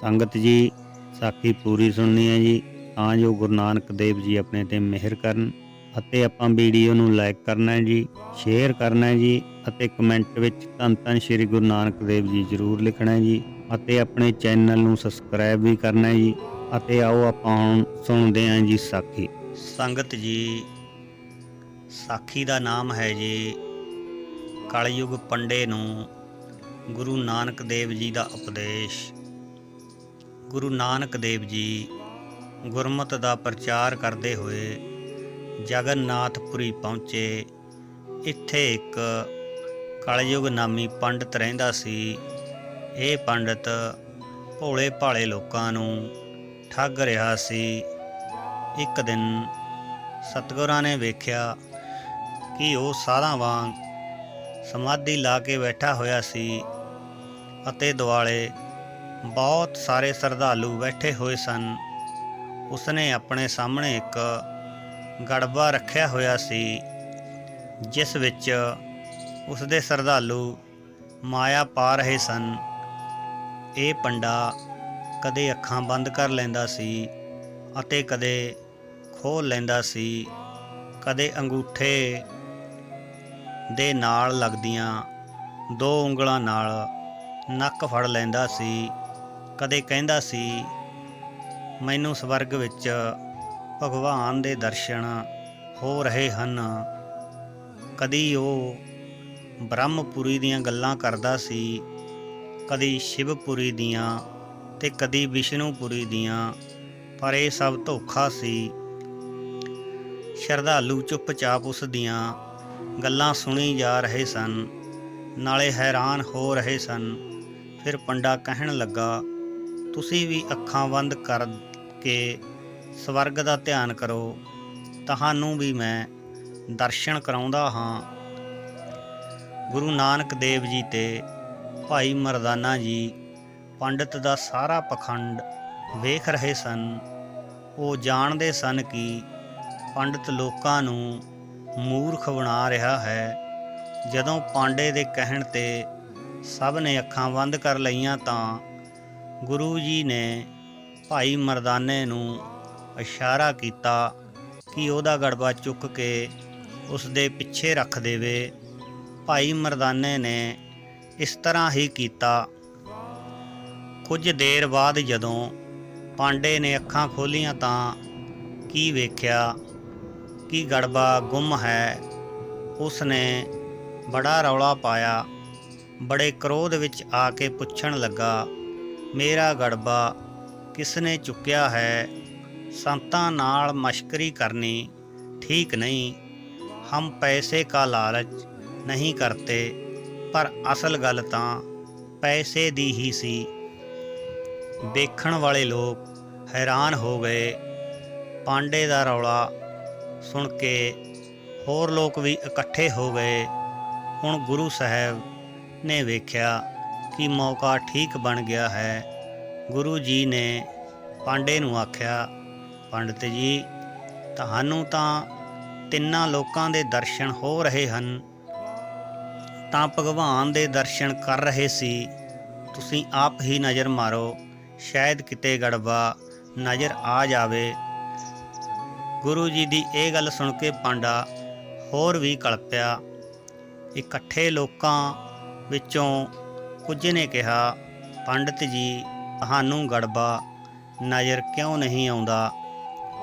ਸੰਗਤ ਜੀ, ਸਾਖੀ ਪੂਰੀ ਸੁਣਨੀ ਹੈ ਜੀ। ਤਾਂ ਜੋ ਗੁਰੂ ਨਾਨਕ ਦੇਵ ਜੀ ਆਪਣੇ ਤੇ ਮਿਹਰ ਕਰਨ ਅਤੇ ਆਪਾਂ ਵੀਡੀਓ ਨੂੰ ਲਾਈਕ ਕਰਨਾ ਹੈ ਜੀ ਸ਼ੇਅਰ ਕਰਨਾ ਹੈ ਜੀ ਅਤੇ ਕਮੈਂਟ ਵਿੱਚ ਧੰਨ ਧੰਨ ਸ਼੍ਰੀ ਗੁਰੂ ਨਾਨਕ ਦੇਵ ਜੀ ਜ਼ਰੂਰ ਲਿਖਣਾ ਹੈ ਜੀ ਅਤੇ ਆਪਣੇ ਚੈਨਲ ਨੂੰ ਸਬਸਕ੍ਰਾਈਬ ਵੀ ਕਰਨਾ ਹੈ ਜੀ ਅਤੇ ਆਓ ਆਪਾਂ ਹੁਣ ਸੁਣਦੇ ਹਾਂ ਜੀ ਸਾਖੀ। ਸੰਗਤ ਜੀ, ਸਾਖੀ ਦਾ ਨਾਮ ਹੈ ਜੀ ਕਲਯੁਗ ਪੰਡੇ ਨੂੰ ਗੁਰੂ ਨਾਨਕ ਦੇਵ ਜੀ ਦਾ ਉਪਦੇਸ਼। ਗੁਰੂ ਨਾਨਕ ਦੇਵ ਜੀ ਗੁਰਮਤਿ ਦਾ ਪ੍ਰਚਾਰ ਕਰਦੇ ਹੋਏ ਜਗਨਨਾਥਪੁਰੀ ਪਹੁੰਚੇ। ਇੱਥੇ ਇੱਕ ਕਲਯੁਗ ਨਾਮੀ ਪੰਡਤ ਰਹਿੰਦਾ ਸੀ। ਇਹ ਪੰਡਤ ਭੋਲੇ ਭਾਲੇ ਲੋਕਾਂ ਨੂੰ ਠੱਗ ਰਿਹਾ ਸੀ। ਇੱਕ ਦਿਨ ਸਤਿਗੁਰਾਂ ਨੇ ਵੇਖਿਆ ਕਿ ਉਹ ਸਾਧਾਂ ਵਾਂਗ ਸਮਾਧੀ ਲਾ ਕੇ ਬੈਠਾ ਹੋਇਆ ਸੀ ਅਤੇ ਦੁਆਲੇ ਬਹੁਤ ਸਾਰੇ ਸ਼ਰਧਾਲੂ ਬੈਠੇ ਹੋਏ ਸਨ। ਉਸਨੇ ਆਪਣੇ ਸਾਹਮਣੇ ਇੱਕ ਗੜਬਾ ਰੱਖਿਆ ਹੋਇਆ ਸੀ, ਜਿਸ ਵਿੱਚ ਉਸਦੇ ਸ਼ਰਧਾਲੂ ਮਾਇਆ ਪਾ ਰਹੇ ਸਨ। ਇਹ ਪੰਡਾ ਕਦੇ ਅੱਖਾਂ ਬੰਦ ਕਰ ਲੈਂਦਾ ਸੀ ਅਤੇ ਕਦੇ ਖੋਲ ਲੈਂਦਾ ਸੀ, ਕਦੇ ਅੰਗੂਠੇ ਦੇ ਨਾਲ ਲੱਗਦੀਆਂ ਦੋ ਉਂਗਲਾਂ ਨਾਲ ਨੱਕ ਫੜ ਲੈਂਦਾ ਸੀ। ਕਦੇ ਕਹਿੰਦਾ ਸੀ, ਮੈਨੂੰ ਸਵਰਗ ਵਿੱਚ ਭਗਵਾਨ ਦੇ ਦਰਸ਼ਨ ਹੋ ਰਹੇ ਹਨ। ਕਦੀ ਉਹ ਬ੍ਰਹਮਪੁਰੀ ਦੀਆਂ ਗੱਲਾਂ ਕਰਦਾ ਸੀ, ਕਦੀ ਸ਼ਿਵਪੁਰੀ ਦੀਆਂ ਤੇ ਕਦੀ ਵਿਸ਼ਨੂਪੁਰੀ ਦੀਆਂ, ਪਰ ਇਹ ਸਭ ਧੋਖਾ ਸੀ। ਸ਼ਰਧਾਲੂ ਚੁੱਪਚਾਪ ਉਸ ਦੀਆਂ ਗੱਲਾਂ ਸੁਣੀ ਜਾ ਰਹੇ ਸਨ, ਨਾਲੇ ਹੈਰਾਨ ਹੋ ਰਹੇ ਸਨ। ਫਿਰ ਪੰਡਾ ਕਹਿਣ ਲੱਗਾ ਤੁਸੀਂ ਵੀ ਅੱਖਾਂ ਬੰਦ ਕਰ ਕੇ ਸਵਰਗ ਦਾ ਧਿਆਨ ਕਰੋ, ਤੁਹਾਨੂੰ ਵੀ ਮੈਂ ਦਰਸ਼ਨ ਕਰਾਉਂਦਾ ਹਾਂ। ਗੁਰੂ ਨਾਨਕ ਦੇਵ ਜੀ ਤੇ ਭਾਈ ਮਰਦਾਨਾ ਜੀ ਪੰਡਤ ਦਾ ਸਾਰਾ ਪਖੰਡ ਵੇਖ ਰਹੇ ਸਨ। ਉਹ ਜਾਣਦੇ ਸਨ ਕਿ ਪੰਡਤ ਲੋਕਾਂ ਨੂੰ ਮੂਰਖ ਬਣਾ ਰਿਹਾ ਹੈ। ਜਦੋਂ ਪਾਂਡੇ ਦੇ ਕਹਿਣ ਤੇ ਸਭ ਨੇ ਅੱਖਾਂ ਬੰਦ ਕਰ ਲਈਆਂ ਤਾਂ ਗੁਰੂ ਜੀ ਨੇ ਭਾਈ ਮਰਦਾਨੇ ਨੂੰ ਇਸ਼ਾਰਾ ਕੀਤਾ ਕਿ ਉਹਦਾ ਗੜਬਾ ਚੁੱਕ ਕੇ ਉਸ ਦੇ ਪਿੱਛੇ ਰੱਖ ਦੇਵੇ। ਭਾਈ ਮਰਦਾਨੇ ਨੇ ਇਸ ਤਰ੍ਹਾਂ ਹੀ ਕੀਤਾ। ਕੁਝ ਦੇਰ ਬਾਅਦ ਜਦੋਂ ਪਾਂਡੇ ਨੇ ਅੱਖਾਂ ਖੋਲੀਆਂ ਤਾਂ ਕੀ ਵੇਖਿਆ ਕਿ ਗੜਬਾ ਗੁੰਮ ਹੈ। ਉਸ ਨੇ ਬੜਾ ਰੌਲਾ ਪਾਇਆ। ਬੜੇ ਕ੍ਰੋਧ ਵਿੱਚ ਆ ਕੇ ਪੁੱਛਣ ਲੱਗਾ ਮੇਰਾ ਗੜਬਾ ਕਿਸ ਨੇ ਚੁੱਕਿਆ ਹੈ? ਸੰਤਾਂ ਨਾਲ ਮਸ਼ਕਰੀ ਕਰਨੀ ਠੀਕ ਨਹੀਂ। ਹਮ ਪੈਸੇ ਕਾ ਲਾਲਚ ਨਹੀਂ ਕਰਤੇ, ਪਰ ਅਸਲ ਗੱਲ ਤਾਂ ਪੈਸੇ ਦੀ ਹੀ ਸੀ। ਵੇਖਣ ਵਾਲੇ ਲੋਕ ਹੈਰਾਨ ਹੋ ਗਏ। ਪਾਂਡੇ ਦਾ ਰੌਲਾ ਸੁਣ ਕੇ ਹੋਰ ਲੋਕ ਵੀ ਇਕੱਠੇ ਹੋ ਗਏ। ਹੁਣ ਗੁਰੂ ਸਾਹਿਬ ਨੇ ਵੇਖਿਆ ਕਿ ਮੌਕਾ ਠੀਕ ਬਣ ਗਿਆ ਹੈ। ਗੁਰੂ ਜੀ ਨੇ ਪਾਂਡੇ ਨੂੰ ਆਖਿਆ, ਪੰਡਤ ਜੀ, ਤੁਹਾਨੂੰ ਤਾਂ ਤਿੰਨਾਂ ਲੋਕਾਂ ਦੇ ਦਰਸ਼ਨ ਹੋ ਰਹੇ ਹਨ। ਤਾਂ ਭਗਵਾਨ ਦੇ ਦਰਸ਼ਨ ਕਰ ਰਹੇ ਸੀ। ਤੁਸੀਂ ਆਪ ਹੀ ਨਜ਼ਰ ਮਾਰੋ, ਸ਼ਾਇਦ ਕਿਤੇ ਗੜਬਾ ਨਜ਼ਰ ਆ ਜਾਵੇ। ਗੁਰੂ ਜੀ ਦੀ ਇਹ ਗੱਲ ਸੁਣ ਕੇ ਪਾਂਡਾ ਹੋਰ ਵੀ ਕਲਪਿਆ। ਇਕੱਠੇ ਲੋਕਾਂ ਵਿੱਚੋਂ ਕੁਝ ਨੇ ਕਿਹਾ, ਪੰਡਤ ਜੀ, ਤੁਹਾਨੂੰ ਗੜਬਾ, ਨਜ਼ਰ ਕਿਉਂ ਨਹੀਂ ਆਉਂਦਾ?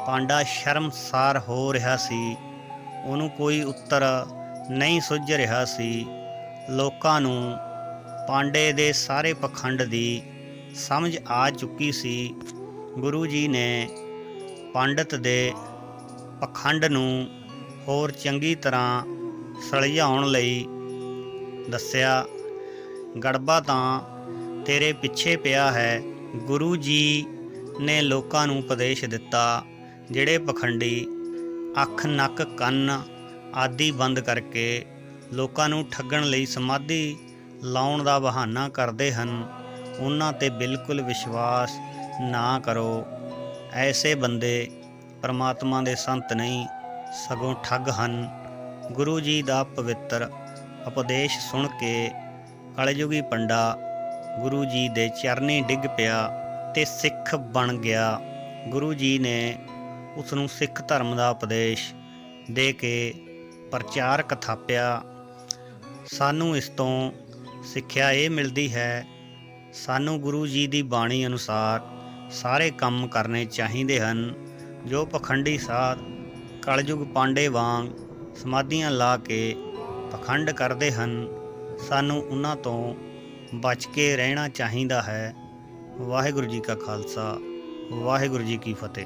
ਪਾਂਡਾ ਸ਼ਰਮਸਾਰ ਹੋ ਰਿਹਾ ਸੀ, ਉਹਨੂੰ ਕੋਈ ਉੱਤਰ ਨਹੀਂ ਸੁੱਝ ਰਿਹਾ ਸੀ। ਲੋਕਾਂ ਨੂੰ ਪਾਂਡੇ ਦੇ ਸਾਰੇ ਪਖੰਡ ਦੀ ਸਮਝ ਆ ਚੁੱਕੀ ਸੀ। ਗੁਰੂ ਜੀ ਨੇ ਪੰਡਤ ਦੇ ਪਖੰਡ ਨੂੰ ਹੋਰ ਚੰਗੀ ਤਰ੍ਹਾਂ ਸਲਝਾਉਣ ਲਈ ਦੱਸਿਆ ਗੜਬਾ ਤਾਂ ਤੇਰੇ ਪਿੱਛੇ ਪਿਆ ਹੈ। ਗੁਰੂ ਜੀ ਨੇ ਲੋਕਾਂ ਨੂੰ ਉਪਦੇਸ਼ ਦਿੱਤਾ, ਜਿਹੜੇ ਪਖੰਡੀ ਅੱਖ, ਨੱਕ, ਕੰਨ ਆਦਿ ਬੰਦ ਕਰਕੇ ਲੋਕਾਂ ਨੂੰ ਠੱਗਣ ਲਈ ਸਮਾਧੀ ਲਾਉਣ ਦਾ ਬਹਾਨਾ ਕਰਦੇ ਹਨ, ਉਹਨਾਂ ਤੇ ਬਿਲਕੁਲ ਵਿਸ਼ਵਾਸ ਨਾ ਕਰੋ। ਐਸੇ ਬੰਦੇ ਪਰਮਾਤਮਾ ਦੇ ਸੰਤ ਨਹੀਂ, ਸਗੋਂ ਠੱਗ ਹਨ। ਗੁਰੂ ਜੀ ਦਾ ਪਵਿੱਤਰ ਉਪਦੇਸ਼ ਸੁਣ ਕੇ ਕਲਯੁਗੀ ਪੰਡਾ, ਗੁਰੂ ਜੀ ਦੇ ਚਰਨੀ ਡਿੱਗ ਪਿਆ ਤੇ ਸਿੱਖ ਬਣ ਗਿਆ। ਗੁਰੂ ਜੀ ਨੇ ਉਸ ਨੂੰ ਸਿੱਖ ਧਰਮ ਦਾ ਉਪਦੇਸ਼ ਦੇ ਕੇ ਪ੍ਰਚਾਰਕ ਥਾਪਿਆ ਸਾਨੂੰ ਇਸ ਤੋਂ ਸਿੱਖਿਆ ਇਹ ਮਿਲਦੀ ਹੈ, ਸਾਨੂੰ ਗੁਰੂ ਜੀ ਦੀ ਬਾਣੀ ਅਨੁਸਾਰ ਸਾਰੇ ਕੰਮ ਕਰਨੇ ਚਾਹੀਦੇ ਹਨ, ਜੋ ਪਖੰਡੀ ਸਾਧ ਕਲਯੁਗ ਪਾਂਡੇ ਵਾਂਗ ਸਮਾਧੀਆਂ ਲਾ ਕੇ ਪਖੰਡ ਕਰਦੇ ਹਨ। ਸਾਨੂੰ ਉਹਨਾਂ ਤੋਂ ਬਚ ਕੇ ਰਹਿਣਾ ਚਾਹੀਦਾ ਹੈ। ਵਾਹਿਗੁਰੂ ਜੀ ਕਾ ਖਾਲਸਾ, ਵਾਹਿਗੁਰੂ ਜੀ ਕੀ ਫਤਿਹ।